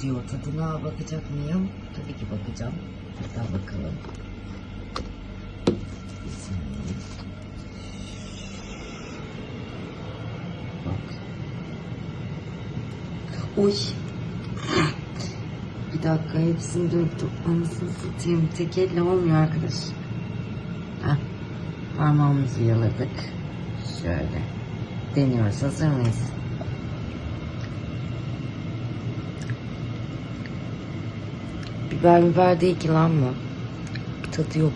diyor. Tadına bakacak mıyım? Tabii ki bakacağım. Hatta bakalım. Bak. Oy. Bir dakika hepsini döktüm. Anasını satayım. Tek elle olmuyor arkadaş. Heh. Parmağımızı yaladık. Şöyle. Deniyoruz. Hazır mıyız? Biber biber değil ki lan bu. Tadı yok.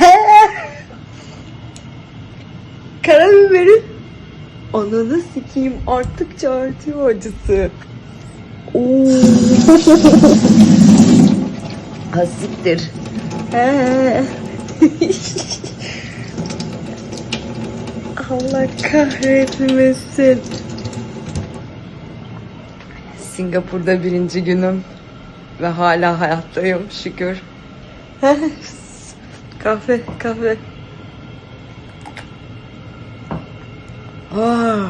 Karabiberin ananı sikeyim arttıkça artıyor acısı. Oo. Ha siktir. He. Allah kahretmesin. Singapur'da birinci günüm ve hala hayattayım şükür. kahve, kahve. Aa.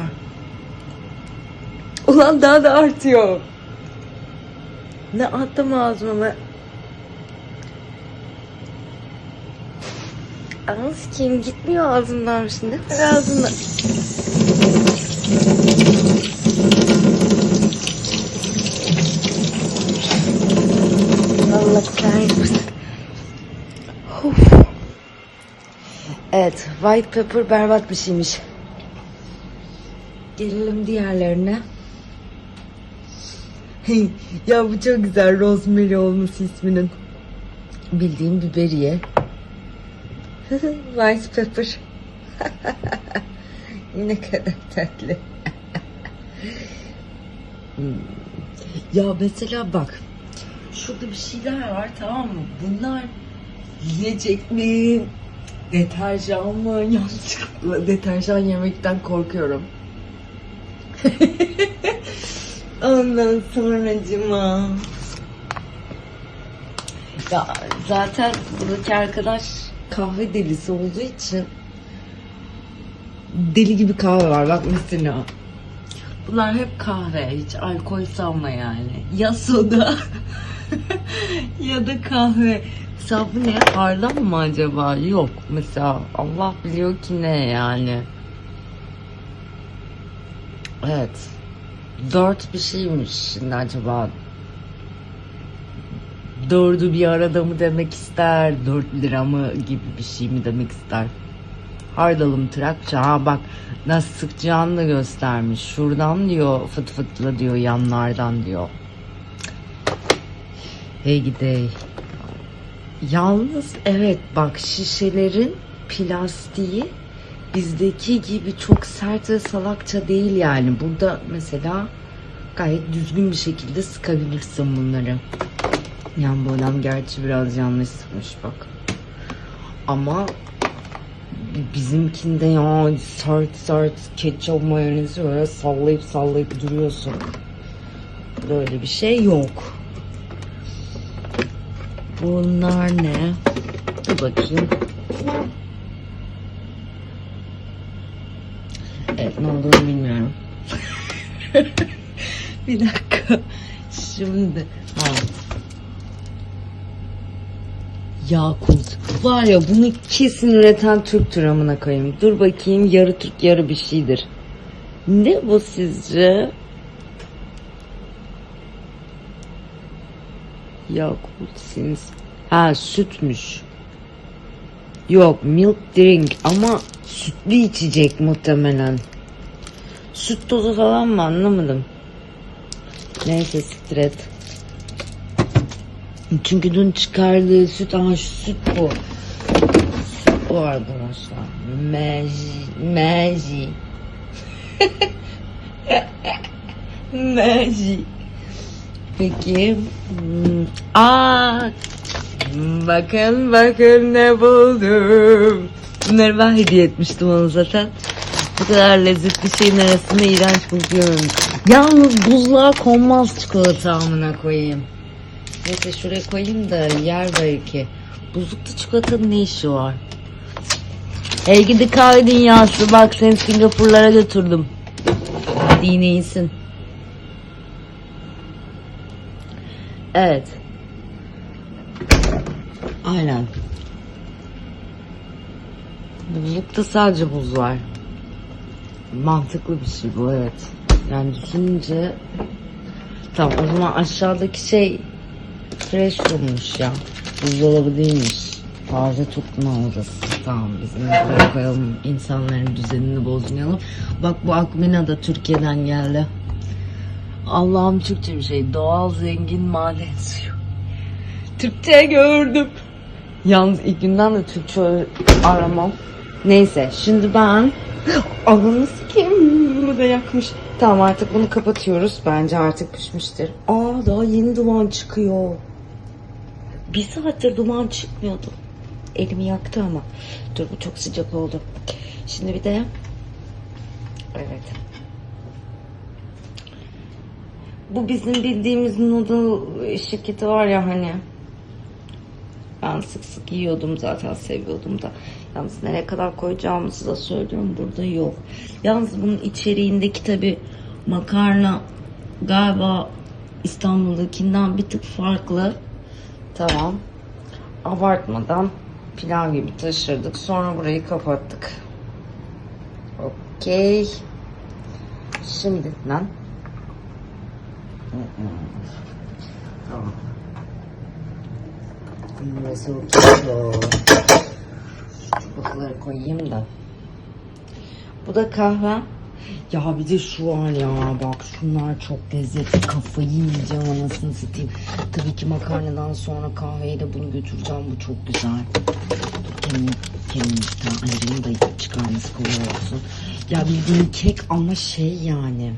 Ulan daha da artıyor. Ne attım ağzıma. Ama sikeyim gitmiyor ağzımdan şimdi. Ağzımdan. Evet, white pepper berbat bir şeymiş. Gelelim diğerlerine. Ya bu çok güzel rosemary olması isminin. Bildiğim biberiye. White pepper. ne kadar tatlı. Hmm. Ya mesela bak. Şurada bir şeyler var tamam mı? Bunlar yiyecek mi? Deterjan mı? Yanlışlıkla deterjan yemekten korkuyorum. Ondan sonracıma. Ya zaten buradaki arkadaş kahve delisi olduğu için deli gibi kahve var. Bak mesela. Bunlar hep kahve. Hiç alkol salma yani. Ya soda ya da kahve. Mesela bu ne? Harlem mı acaba? Yok. Mesela Allah biliyor ki ne yani. Evet. Dört bir şeymiş şimdi acaba. Dördü bir arada mı demek ister? Dört lira mı gibi bir şey mi demek ister? Hardalım Trakça. Ha bak nasıl sıkacağını da göstermiş. Şuradan diyor fıt fıtla diyor yanlardan diyor. Hey gidey. Yalnız evet bak şişelerin plastiği bizdeki gibi çok sert ve salakça değil yani. Burada mesela gayet düzgün bir şekilde sıkabilirsin bunları. Yan boylam gerçi biraz yanlış sıkmış bak. Ama bizimkinde ya sert sert ketçap mayonezi öyle sallayıp sallayıp duruyorsun. Böyle bir şey yok. Bunlar ne? Dur bakayım. Evet ne olduğunu bilmiyorum. bir dakika. Şimdi. Ha. Yakult. Var ya bunu kesin üreten Türk amına koyayım. Dur bakayım yarı Türk yarı bir şeydir. Ne bu sizce? Yakult Sins. Ha sütmüş. Yok milk drink ama sütlü içecek muhtemelen. Süt tozu falan mı anlamadım. Neyse siktir. Çünkü dün çıkardığı süt ama şu süt bu. Süt bu arkadaşlar. Meji. Meji. Meji. Peki. Hmm, Aa, bakın bakın ne buldum. Bunları ben hediye etmiştim ona zaten. Bu kadar lezzetli şeyin arasında iğrenç buluyorum. Yalnız buzluğa konmaz çikolata amına koyayım. Neyse şuraya koyayım da yer belki. Buzlukta çikolatanın ne işi var? Hey gidi kahve dünyası bak seni Singapurlara götürdüm. Hadi iyisin. Evet. Aynen. Buzlukta sadece buz var. Mantıklı bir şey bu evet. Yani düşününce Tamam o zaman aşağıdaki şey fresh roommuş ya. Buzdolabı değilmiş. Taze tutma odası. Tamam bizim koyalım. insanların düzenini bozmayalım. Bak bu Akmina da Türkiye'den geldi. Allah'ım Türkçe bir şey. Doğal zengin maden suyu. Türkçe gördüm. Yalnız ilk günden de Türkçe aramam. Neyse şimdi ben Ananı sikeyim bunu da yakmış. Tamam artık bunu kapatıyoruz. Bence artık pişmiştir. Aa daha yeni duman çıkıyor. Bir saattir duman çıkmıyordu. Elimi yaktı ama. Dur bu çok sıcak oldu. Şimdi bir de Evet. Bu bizim bildiğimiz noodle şirketi var ya hani. Ben sık sık yiyordum zaten seviyordum da. Yalnız nereye kadar koyacağımızı da söylüyorum burada yok. Yalnız bunun içeriğindeki tabi makarna galiba İstanbul'dakinden bir tık farklı. Tamam. Abartmadan pilav gibi taşırdık. Sonra burayı kapattık. Okey. Şimdi lan. Tamam. Burası okey. Çubukları koyayım da. Bu da kahve. Ya bir de şu var ya bak şunlar çok lezzetli kafayı yiyeceğim anasını satayım. Tabii ki makarnadan sonra kahveyle bunu götüreceğim bu çok güzel. Dur kendim, kendim bir tane ayırayım da çıkarması kolay olsun. Ya bildiğin kek ama şey yani.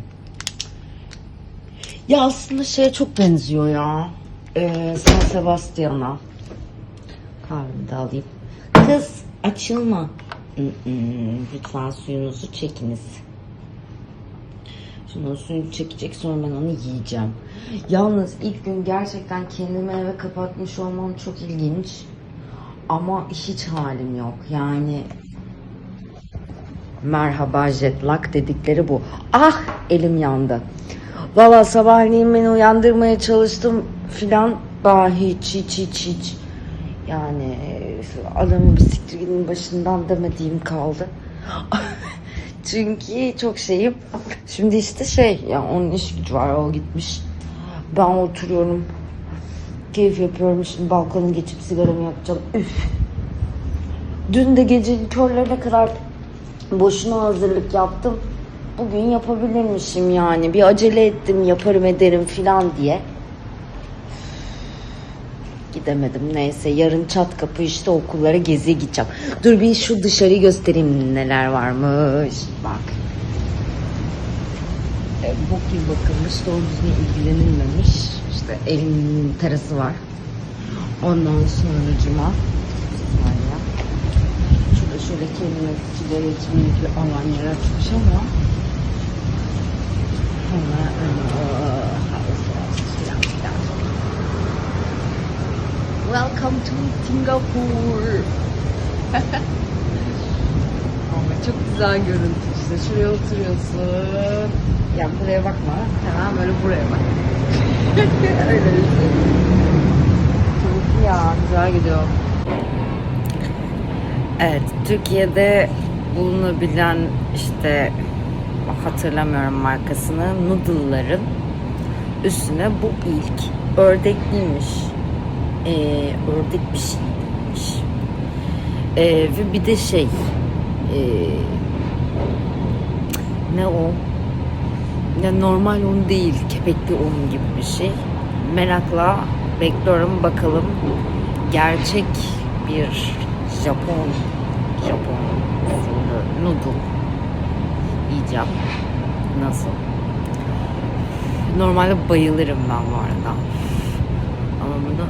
Ya aslında şeye çok benziyor ya. Ee, San Sebastian'a. Kahvemi de alayım. Kız açılma. Lütfen suyunuzu çekiniz. Şimdi o suyunu çekecek sonra ben onu yiyeceğim. Yalnız ilk gün gerçekten kendimi eve kapatmış olmam çok ilginç. Ama hiç halim yok. Yani merhaba jet lag dedikleri bu. Ah elim yandı. Valla sabahleyin beni uyandırmaya çalıştım filan. Daha hiç hiç hiç hiç. Yani adamın gidin başından demediğim kaldı. Çünkü çok şeyim. Şimdi işte şey ya onun iş gücü var o gitmiş. Ben oturuyorum. Keyif yapıyorum şimdi balkona geçip sigaramı yakacağım. Üf. Dün de gece körlerine kadar boşuna hazırlık yaptım. Bugün yapabilirmişim yani. Bir acele ettim yaparım ederim filan diye. Gidemedim neyse yarın çat kapı işte okullara geziye gideceğim. Dur bir şu dışarıyı göstereyim neler varmış. Bak. E, bok gibi bakılmış doğru düzgün ilgilenilmemiş. İşte evin terası var. Ondan sonra cuma. Şurada şöyle kendime bir alan yaratmış ama ama ıı, havası var, filan filan. Welcome to Singapore. Çok güzel görüntü. Şuraya oturuyorsun. Ya buraya bakma. Hemen buraya bak. Öyle şey. Güzel gidiyor. Evet. Türkiye'de bulunabilen işte hatırlamıyorum markasını noodle'ların üstüne bu ilk ördekliymiş e, ördek bir şeymiş. E, ve bir de şey e, ne o? Ya normal un değil, kepekli un gibi bir şey. Merakla bekliyorum bakalım gerçek bir Japon Japon noodle yiyeceğim. Nasıl? Normalde bayılırım ben bu arada. Ama bunu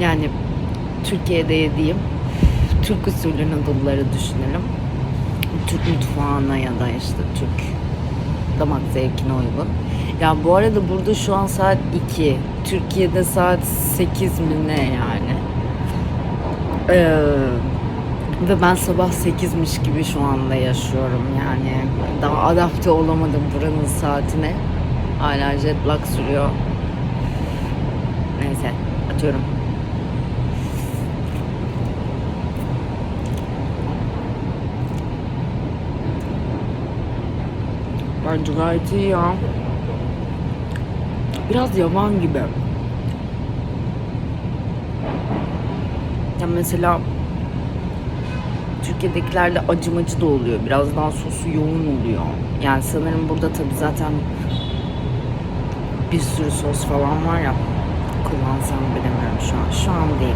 yani Türkiye'de yediğim Türk usulü noodle'ları düşünelim. Türk mutfağına ya da işte Türk damak zevkine uygun. Ya bu arada burada şu an saat 2. Türkiye'de saat 8 mi ne yani? Ee, ve ben sabah 8'miş gibi şu anda yaşıyorum yani. Daha adapte olamadım buranın saatine. Hala jet lag sürüyor. Neyse atıyorum. Bence gayet iyi ya. Biraz yavan gibi. Ya mesela Türkiye'dekilerde acımacı da oluyor. Biraz daha sosu yoğun oluyor. Yani sanırım burada tabii zaten bir sürü sos falan var ya kullansam bilemiyorum şu an. Şu an değil.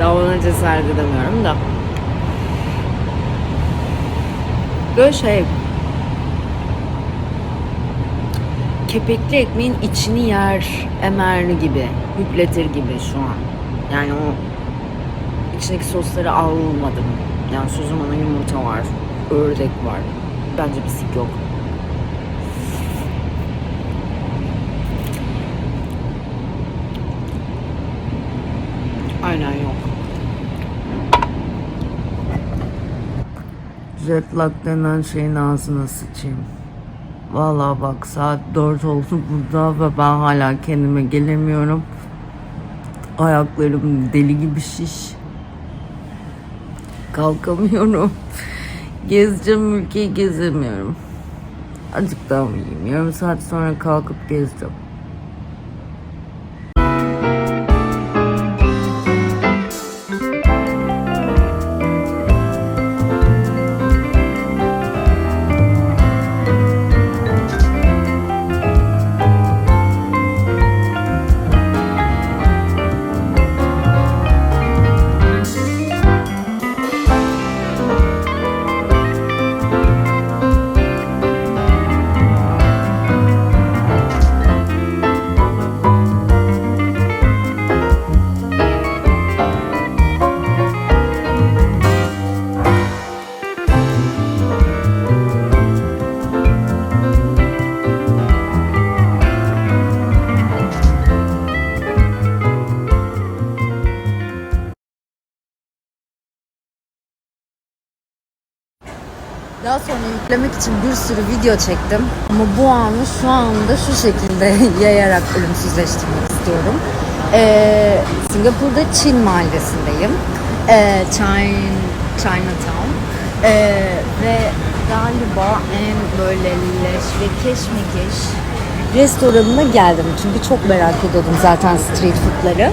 Daha ona cesaret edemiyorum da. Böyle şey kepekli ekmeğin içini yer, emer gibi, hüpletir gibi şu an. Yani o içindeki sosları almadım. Yani sözüm ona yumurta var, ördek var. Bence bir sik yok. Aynen yok. Jet lag denen şeyin ağzına sıçayım. Vallahi bak saat 4 oldu burada ve ben hala kendime gelemiyorum. Ayaklarım deli gibi şiş. Kalkamıyorum. Gezeceğim ülkeyi gezemiyorum. Azıcık daha uyuyayım. Yarım saat sonra kalkıp gezeceğim. Sonra yüklemek için bir sürü video çektim. Ama bu anı şu anda şu şekilde yayarak ölümsüzleştirmek istiyorum. Ee, Singapur'da Çin mahallesindeyim. Ee, China, Chinatown. Ee, ve galiba en böyle leş ve keşmekeş restoranına geldim. Çünkü çok merak ediyordum zaten street foodları.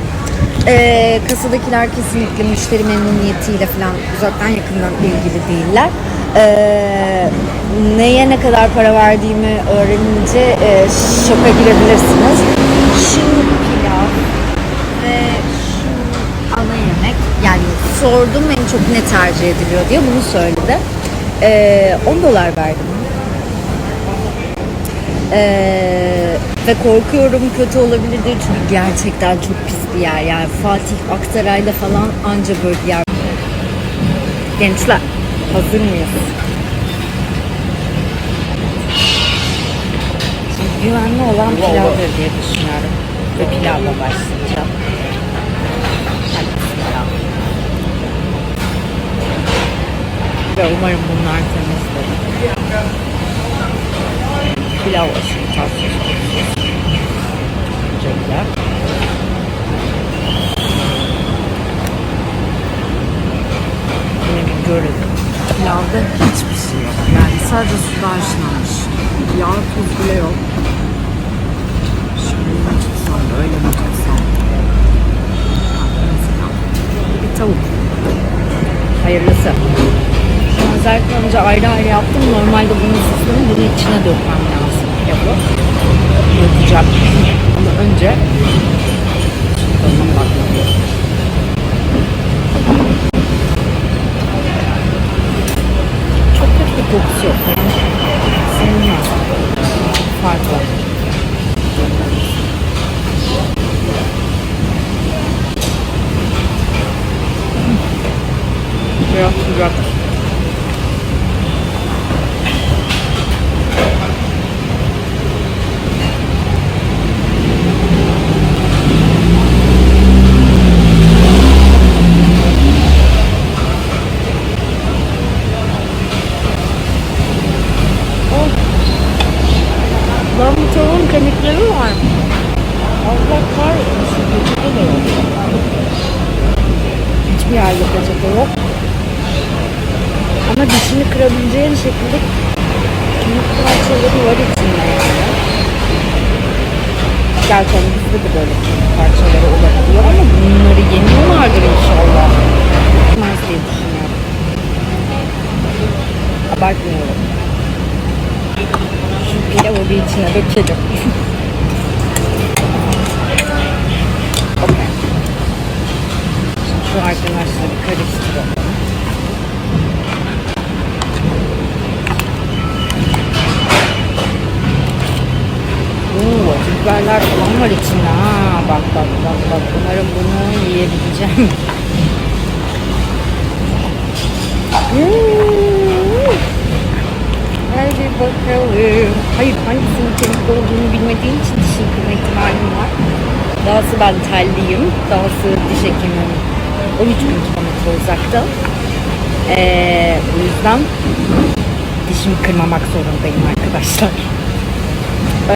Ee, kasadakiler kesinlikle müşteri memnuniyetiyle falan uzaktan yakından ilgili değiller. Ee, neye ne kadar para verdiğimi öğrenince e, şoka girebilirsiniz. Şu pilav ve şu ana yemek yani sordum en çok ne tercih ediliyor diye bunu söyledi. Ee, 10 dolar verdim. Ee, ve korkuyorum kötü olabilir diye çünkü gerçekten çok pis bir yer yani Fatih Aktaray'da falan anca böyle bir yer. Gençler hazır mıyız? Şimdi güvenli olan pilavdır diye düşünüyorum ve pilavla başlayacağım. Ve umarım bunlar temizdir. Pilav aşırı tatsız. Öncelikle. Benim görelim. Pilavda hiçbir şey yok. Yani sadece suda haşlanmış. Yağ tuz bile yok. Şöyle mi tutsam böyle mi tutsam? Bir tavuk. Hayırlısı. Özellikle önce ayrı ayrı yaptım. Normalde bunun sosunu bunun içine dökmem lazım. 하냐고요? 부잡 오늘 언제? 너무 맛있어 초코도 독시 없고 생맛 과자 그래요, 그래요. kemikleri var mı? Allah kahretsin. Gecede de yok. Hiçbir yerde peçete yok. Ama dişini kırabileceğin şekilde kemik parçaları var içinde yani. Gerçekten bizde de böyle kemik parçaları olabiliyor ama bunları yeniyorlardır inşallah. Çıkmaz diye düşünüyorum. Abartmıyorum. Şu pilavı bir içine dökelim. Okey. Şimdi şu arkadaşları karıştıralım. Oo, biberler falan var içinde ha. Bak bak bak bak. Umarım bunu yiyebileceğim. Hmm. Bakalım. Hayır hangisinin kemik olduğunu bilmediğim için diş yıkama ihtimalim var. Dahası ben telliyim. Dahası diş hekimim 13 bin kilometre uzakta. Ee, o yüzden dişimi kırmamak zorundayım arkadaşlar.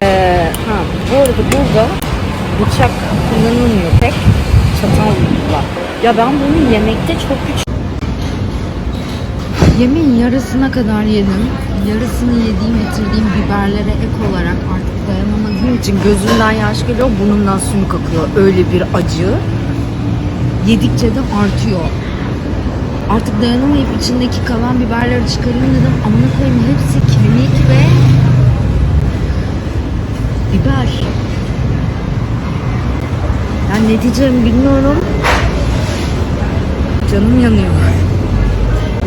Ee, ha, bu arada burada bıçak kullanılmıyor pek. Çatalla. Ya ben bunu yemekte çok güç Yemeğin yarısına kadar yedim. Yarısını yediğim, bitirdiğim biberlere ek olarak artık dayanamadığım için gözümden yaş geliyor, burnumdan sümük akıyor. Öyle bir acı. Yedikçe de artıyor. Artık dayanamayıp içindeki kalan biberleri çıkarayım dedim. Amına koyayım hepsi kemik ve biber. Yani ne diyeceğimi bilmiyorum. Canım yanıyor.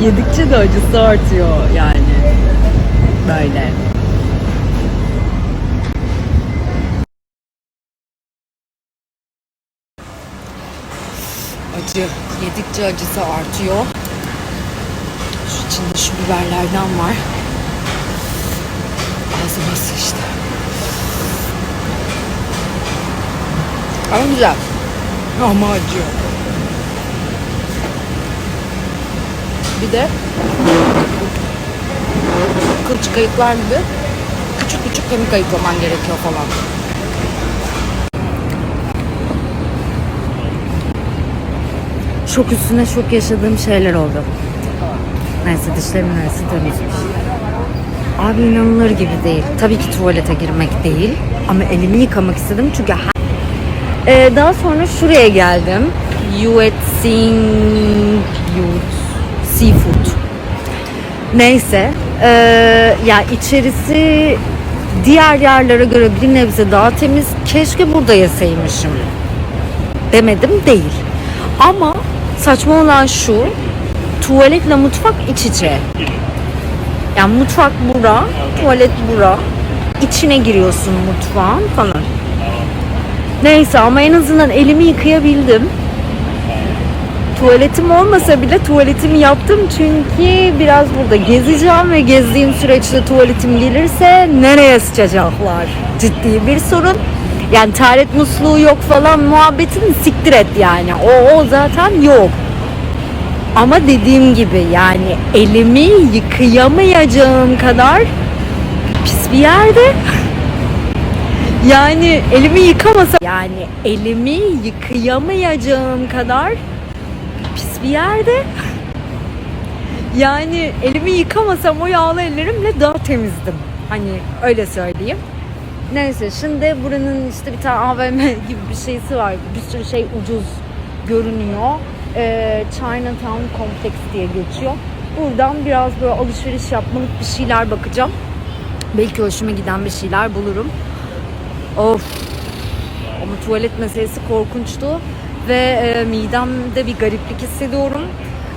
Yedikçe de acısı artıyor yani. Böyle. Acı. Yedikçe acısı artıyor. Şu içinde şu biberlerden var. Ağzıma sıçtı. Ama güzel. Ama acıyor. Bir de kılçık kayıklar gibi küçük küçük kemik ayıklaman gerekiyor falan. Şok üstüne şok yaşadığım şeyler oldu. Neyse dişlerimin arası temizmiş. Abi inanılır gibi değil. Tabii ki tuvalete girmek değil. Ama elimi yıkamak istedim çünkü her... Ee, daha sonra şuraya geldim. Yuet Sing Yut Seafood. Neyse. Ee, ya içerisi diğer yerlere göre bir nebze daha temiz. Keşke burada yeseymişim. Demedim değil. Ama saçma olan şu. Tuvaletle mutfak iç içe. Yani mutfak bura, tuvalet bura. İçine giriyorsun mutfağın falan. Neyse ama en azından elimi yıkayabildim. Tuvaletim olmasa bile tuvaletimi yaptım çünkü biraz burada gezeceğim ve gezdiğim süreçte tuvaletim gelirse nereye sıçacaklar? Ciddi bir sorun. Yani taharet musluğu yok falan muhabbetini siktir et yani. O, o zaten yok. Ama dediğim gibi yani elimi yıkayamayacağım kadar pis bir yerde. Yani elimi yıkamasam yani elimi yıkayamayacağım kadar pis bir yerde. Yani elimi yıkamasam o yağlı ellerimle daha temizdim. Hani öyle söyleyeyim. Neyse şimdi buranın işte bir tane AVM gibi bir şeysi var. Bir sürü şey ucuz görünüyor. Ee, Chinatown Complex diye geçiyor. Buradan biraz böyle alışveriş yapmalık bir şeyler bakacağım. Belki hoşuma giden bir şeyler bulurum. Of. Ama tuvalet meselesi korkunçtu. Ve e, midemde bir gariplik hissediyorum.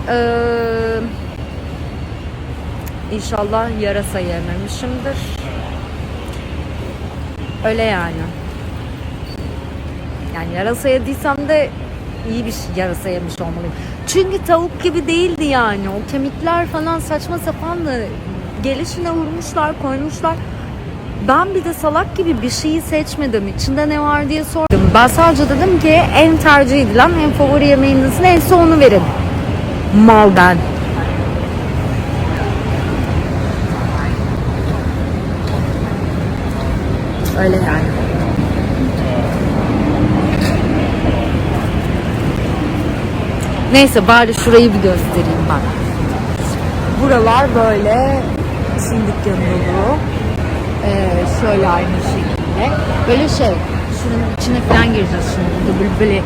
Ee, inşallah yarasa yememişimdir. Öyle yani. Yani yarasa yediysem de iyi bir şey yarasa yemiş olmalıyım. Çünkü tavuk gibi değildi yani. O kemikler falan saçma sapan da gelişine vurmuşlar, koymuşlar. Ben bir de salak gibi bir şeyi seçmedim. İçinde ne var diye sordum. Ben sadece dedim ki en tercih edilen, en favori yemeğiniz neyse onu verin. Mal ben. Öyle yani. Neyse bari şurayı bir göstereyim bak. Buralar böyle Çin dükkanı dolu. Ee, şöyle aynı şekilde. Böyle şey, şunun içine falan gireceğiz şimdi. Böyle, böyle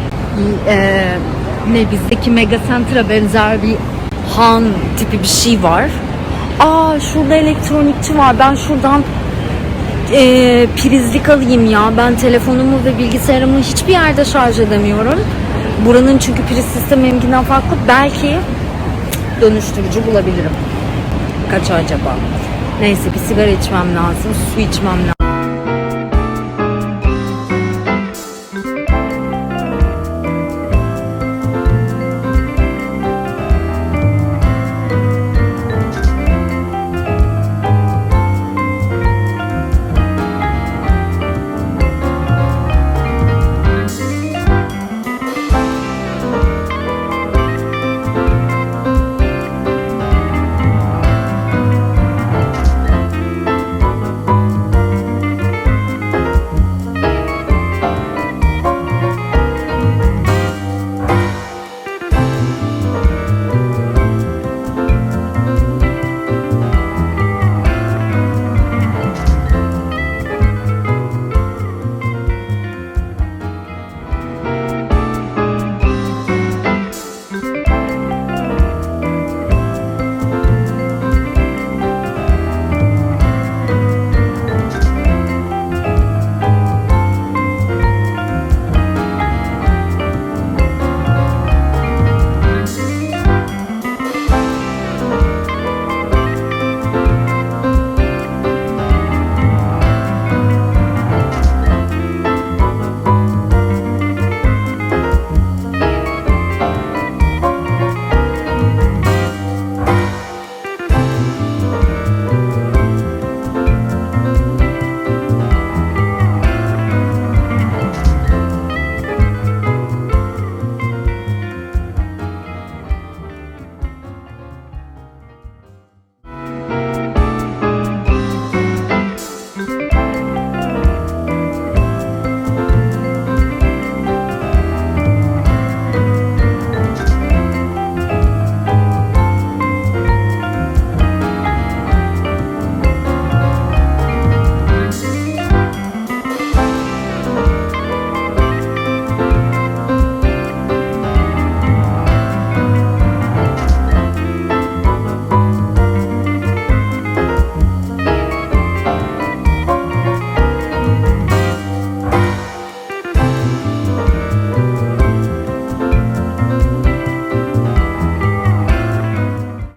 e, ne bizdeki Mega Center'a benzer bir han tipi bir şey var. Aa şurada elektronikçi var. Ben şuradan e, prizlik alayım ya. Ben telefonumu ve bilgisayarımı hiçbir yerde şarj edemiyorum. Buranın çünkü priz sistemi benimkinden farklı. Belki dönüştürücü bulabilirim. Kaç acaba? Neyse bir sigara içmem lazım, su içmem lazım.